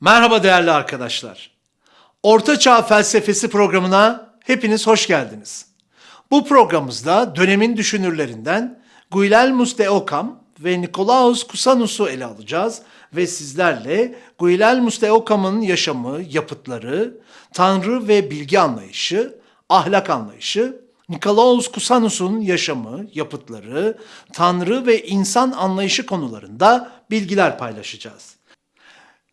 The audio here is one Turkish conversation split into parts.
Merhaba değerli arkadaşlar. Orta Çağ Felsefesi programına hepiniz hoş geldiniz. Bu programımızda dönemin düşünürlerinden Guilelmus de Ockham ve Nikolaus Cusanus'u ele alacağız ve sizlerle Guilelmus de Ockham'ın yaşamı, yapıtları, tanrı ve bilgi anlayışı, ahlak anlayışı, Nikolaus Cusanus'un yaşamı, yapıtları, tanrı ve insan anlayışı konularında bilgiler paylaşacağız.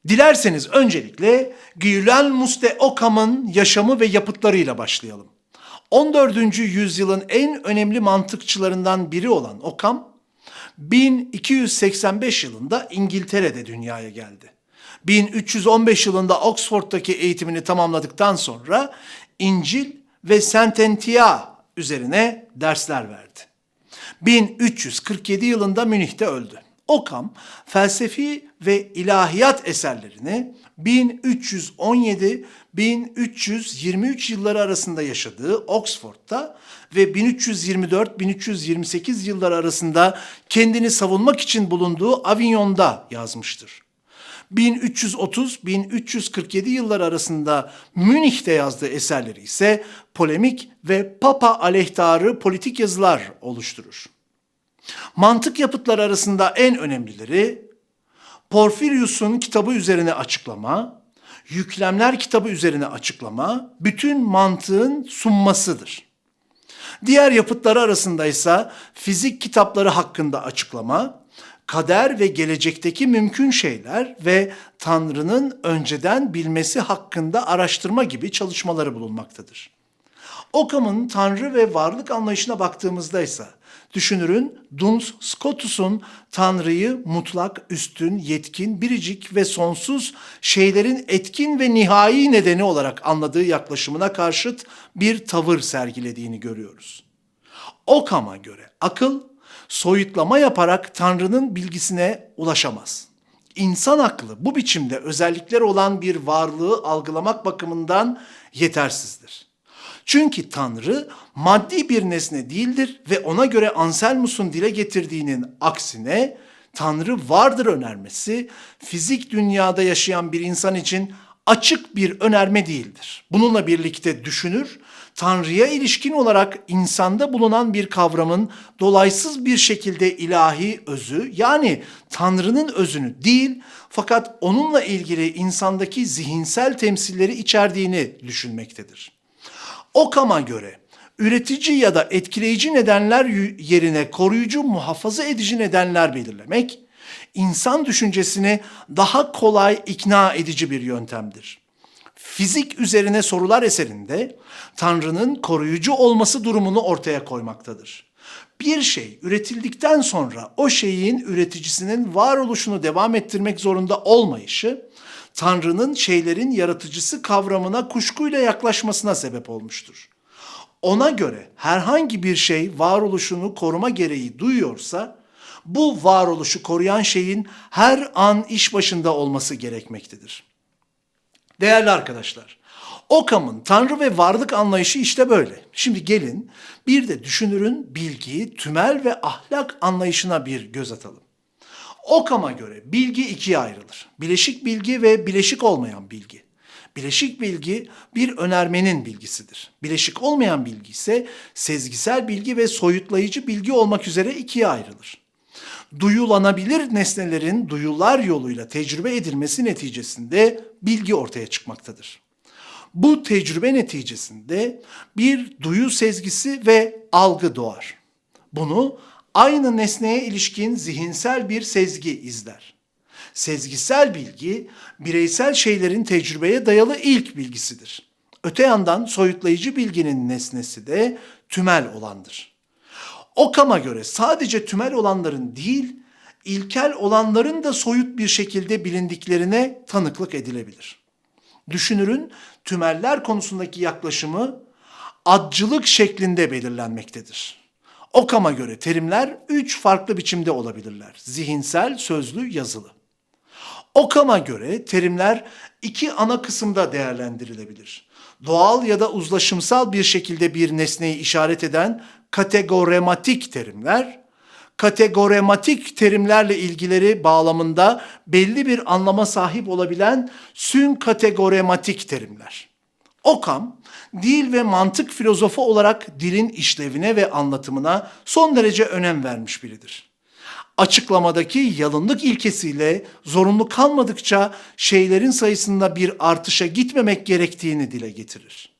Dilerseniz öncelikle Guillermus de Ockham'ın yaşamı ve yapıtlarıyla başlayalım. 14. yüzyılın en önemli mantıkçılarından biri olan Occam, 1285 yılında İngiltere'de dünyaya geldi. 1315 yılında Oxford'daki eğitimini tamamladıktan sonra İncil ve Sententia üzerine dersler verdi. 1347 yılında Münih'te öldü. Occam felsefi ve ilahiyat eserlerini 1317-1323 yılları arasında yaşadığı Oxford'da ve 1324-1328 yılları arasında kendini savunmak için bulunduğu Avignon'da yazmıştır. 1330-1347 yılları arasında Münih'te yazdığı eserleri ise polemik ve papa aleyhtarı politik yazılar oluşturur. Mantık yapıtları arasında en önemlileri Porfirius'un kitabı üzerine açıklama, Yüklemler kitabı üzerine açıklama, bütün mantığın sunmasıdır. Diğer yapıtları arasında ise fizik kitapları hakkında açıklama, kader ve gelecekteki mümkün şeyler ve Tanrı'nın önceden bilmesi hakkında araştırma gibi çalışmaları bulunmaktadır. Ockham'ın Tanrı ve varlık anlayışına baktığımızda ise düşünürün Duns Scotus'un Tanrı'yı mutlak, üstün, yetkin, biricik ve sonsuz şeylerin etkin ve nihai nedeni olarak anladığı yaklaşımına karşıt bir tavır sergilediğini görüyoruz. Ockham'a göre akıl soyutlama yaparak Tanrı'nın bilgisine ulaşamaz. İnsan aklı bu biçimde özellikleri olan bir varlığı algılamak bakımından yetersizdir. Çünkü Tanrı maddi bir nesne değildir ve ona göre Anselmus'un dile getirdiğinin aksine Tanrı vardır önermesi fizik dünyada yaşayan bir insan için açık bir önerme değildir. Bununla birlikte düşünür, Tanrı'ya ilişkin olarak insanda bulunan bir kavramın dolaysız bir şekilde ilahi özü yani Tanrı'nın özünü değil fakat onunla ilgili insandaki zihinsel temsilleri içerdiğini düşünmektedir. Okam'a göre üretici ya da etkileyici nedenler yerine koruyucu, muhafaza edici nedenler belirlemek, insan düşüncesini daha kolay ikna edici bir yöntemdir. Fizik üzerine sorular eserinde Tanrı'nın koruyucu olması durumunu ortaya koymaktadır. Bir şey üretildikten sonra o şeyin üreticisinin varoluşunu devam ettirmek zorunda olmayışı, Tanrı'nın şeylerin yaratıcısı kavramına kuşkuyla yaklaşmasına sebep olmuştur. Ona göre herhangi bir şey varoluşunu koruma gereği duyuyorsa, bu varoluşu koruyan şeyin her an iş başında olması gerekmektedir. Değerli arkadaşlar, Okam'ın tanrı ve varlık anlayışı işte böyle. Şimdi gelin bir de düşünürün bilgi, tümel ve ahlak anlayışına bir göz atalım. Okam'a göre bilgi ikiye ayrılır. Bileşik bilgi ve bileşik olmayan bilgi. Bileşik bilgi bir önermenin bilgisidir. Bileşik olmayan bilgi ise sezgisel bilgi ve soyutlayıcı bilgi olmak üzere ikiye ayrılır. Duyulanabilir nesnelerin duyular yoluyla tecrübe edilmesi neticesinde bilgi ortaya çıkmaktadır. Bu tecrübe neticesinde bir duyu sezgisi ve algı doğar. Bunu aynı nesneye ilişkin zihinsel bir sezgi izler. Sezgisel bilgi, bireysel şeylerin tecrübeye dayalı ilk bilgisidir. Öte yandan soyutlayıcı bilginin nesnesi de tümel olandır. Okam'a göre sadece tümel olanların değil, ilkel olanların da soyut bir şekilde bilindiklerine tanıklık edilebilir. Düşünürün tümeller konusundaki yaklaşımı adcılık şeklinde belirlenmektedir. Okam'a göre terimler üç farklı biçimde olabilirler. Zihinsel, sözlü, yazılı. Okam'a göre terimler iki ana kısımda değerlendirilebilir. Doğal ya da uzlaşımsal bir şekilde bir nesneyi işaret eden kategorematik terimler, kategorematik terimlerle ilgileri bağlamında belli bir anlama sahip olabilen sünkategorematik terimler. Okam, dil ve mantık filozofu olarak dilin işlevine ve anlatımına son derece önem vermiş biridir. Açıklamadaki yalınlık ilkesiyle zorunlu kalmadıkça şeylerin sayısında bir artışa gitmemek gerektiğini dile getirir.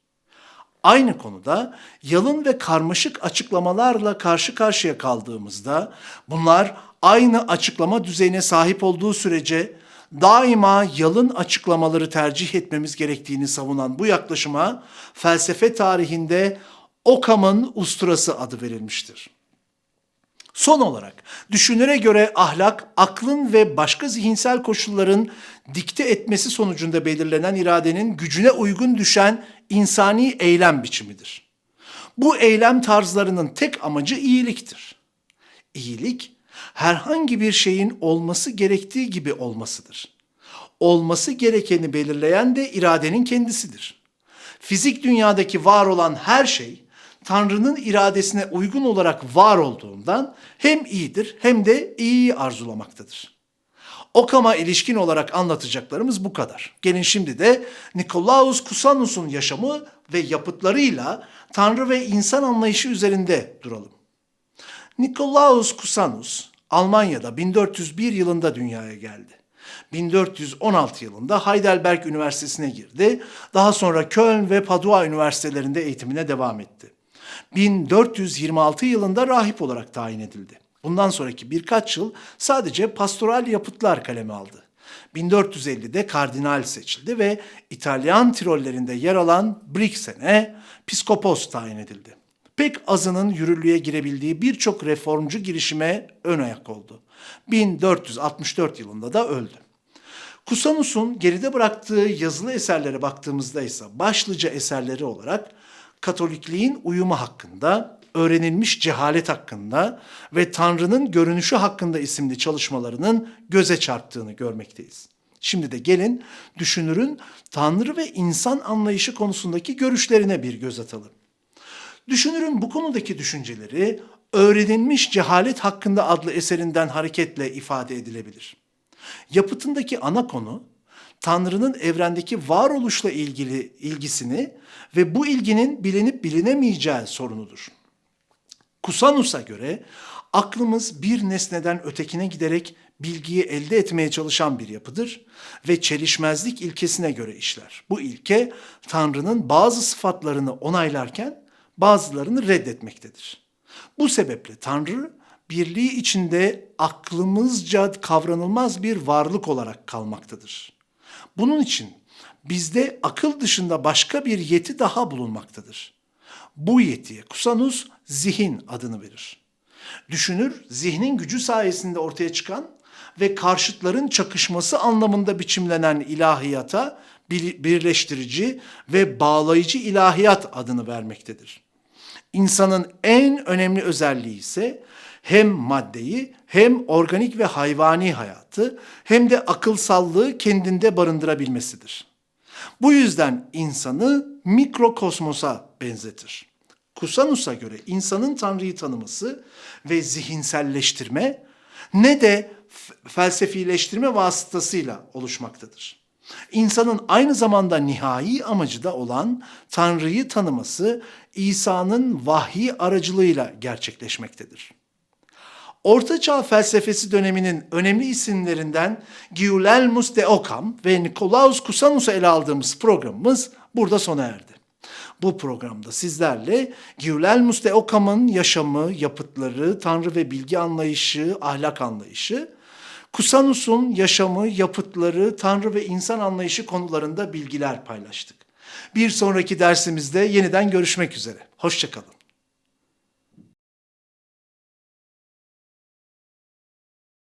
Aynı konuda yalın ve karmaşık açıklamalarla karşı karşıya kaldığımızda bunlar aynı açıklama düzeyine sahip olduğu sürece daima yalın açıklamaları tercih etmemiz gerektiğini savunan bu yaklaşıma felsefe tarihinde Occam'ın usturası adı verilmiştir. Son olarak düşünüre göre ahlak aklın ve başka zihinsel koşulların dikte etmesi sonucunda belirlenen iradenin gücüne uygun düşen insani eylem biçimidir. Bu eylem tarzlarının tek amacı iyiliktir. İyilik herhangi bir şeyin olması gerektiği gibi olmasıdır. Olması gerekeni belirleyen de iradenin kendisidir. Fizik dünyadaki var olan her şey Tanrı'nın iradesine uygun olarak var olduğundan hem iyidir hem de iyiyi arzulamaktadır. Okam'a ilişkin olarak anlatacaklarımız bu kadar. Gelin şimdi de Nikolaus Cusanus'un yaşamı ve yapıtlarıyla Tanrı ve insan anlayışı üzerinde duralım. Nikolaus Cusanus Almanya'da 1401 yılında dünyaya geldi. 1416 yılında Heidelberg Üniversitesi'ne girdi. Daha sonra Köln ve Padua Üniversitelerinde eğitimine devam etti. 1426 yılında rahip olarak tayin edildi. Bundan sonraki birkaç yıl sadece pastoral yapıtlar kaleme aldı. 1450'de kardinal seçildi ve İtalyan Tirollerinde yer alan Brixen'e piskopos tayin edildi. Pek azının yürürlüğe girebildiği birçok reformcu girişime ön ayak oldu. 1464 yılında da öldü. Kusanus'un geride bıraktığı yazılı eserlere baktığımızda ise başlıca eserleri olarak Katolikliğin uyumu hakkında, öğrenilmiş cehalet hakkında ve Tanrı'nın görünüşü hakkında isimli çalışmalarının göze çarptığını görmekteyiz. Şimdi de gelin düşünürün Tanrı ve insan anlayışı konusundaki görüşlerine bir göz atalım. Düşünürün bu konudaki düşünceleri Öğrenilmiş Cehalet Hakkında adlı eserinden hareketle ifade edilebilir. Yapıtındaki ana konu Tanrı'nın evrendeki varoluşla ilgili ilgisini ve bu ilginin bilinip bilinemeyeceği sorunudur. Kusanus'a göre aklımız bir nesneden ötekine giderek bilgiyi elde etmeye çalışan bir yapıdır ve çelişmezlik ilkesine göre işler. Bu ilke Tanrı'nın bazı sıfatlarını onaylarken bazılarını reddetmektedir. Bu sebeple Tanrı birliği içinde aklımızca kavranılmaz bir varlık olarak kalmaktadır. Bunun için bizde akıl dışında başka bir yeti daha bulunmaktadır. Bu yetiye Kusanus zihin adını verir. Düşünür, zihnin gücü sayesinde ortaya çıkan ve karşıtların çakışması anlamında biçimlenen ilahiyata birleştirici ve bağlayıcı ilahiyat adını vermektedir. İnsanın en önemli özelliği ise hem maddeyi hem organik ve hayvani hayatı hem de akılsallığı kendinde barındırabilmesidir. Bu yüzden insanı mikrokosmosa benzetir. Kusanus'a göre insanın Tanrı'yı tanıması ve zihinselleştirme ne de felsefileştirme vasıtasıyla oluşmaktadır. İnsanın aynı zamanda nihai amacı da olan Tanrı'yı tanıması İsa'nın vahyi aracılığıyla gerçekleşmektedir. Orta Çağ felsefesi döneminin önemli isimlerinden Guillermus de Occam ve Nikolaus Cusanus'u ele aldığımız programımız burada sona erdi. Bu programda sizlerle Guillermus de Occam'ın yaşamı, yapıtları, tanrı ve bilgi anlayışı, ahlak anlayışı, Kusanus'un yaşamı, yapıtları, tanrı ve insan anlayışı konularında bilgiler paylaştık. Bir sonraki dersimizde yeniden görüşmek üzere. Hoşçakalın.